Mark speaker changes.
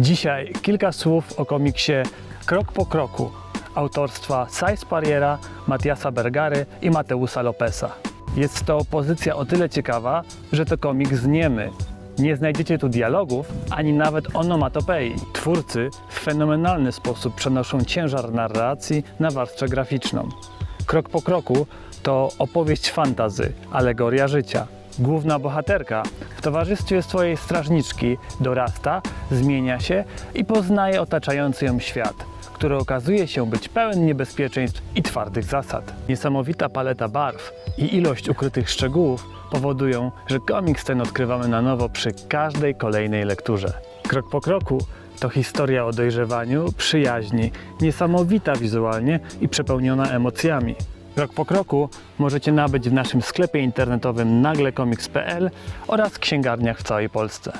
Speaker 1: Dzisiaj kilka słów o komiksie Krok po kroku autorstwa Sai Spariera, Matiasa Bergary i Mateusa Lopesa. Jest to pozycja o tyle ciekawa, że to komiks niemy. Nie znajdziecie tu dialogów, ani nawet onomatopei. Twórcy w fenomenalny sposób przenoszą ciężar narracji na warstwę graficzną. Krok po kroku to opowieść fantazy, alegoria życia. Główna bohaterka towarzystwie swojej strażniczki dorasta, zmienia się i poznaje otaczający ją świat, który okazuje się być pełen niebezpieczeństw i twardych zasad. Niesamowita paleta barw i ilość ukrytych szczegółów powodują, że komiks ten odkrywamy na nowo przy każdej kolejnej lekturze. Krok po kroku to historia o dojrzewaniu, przyjaźni, niesamowita wizualnie i przepełniona emocjami. Krok po kroku możecie nabyć w naszym sklepie internetowym naglekomiks.pl oraz księgarniach w całej Polsce.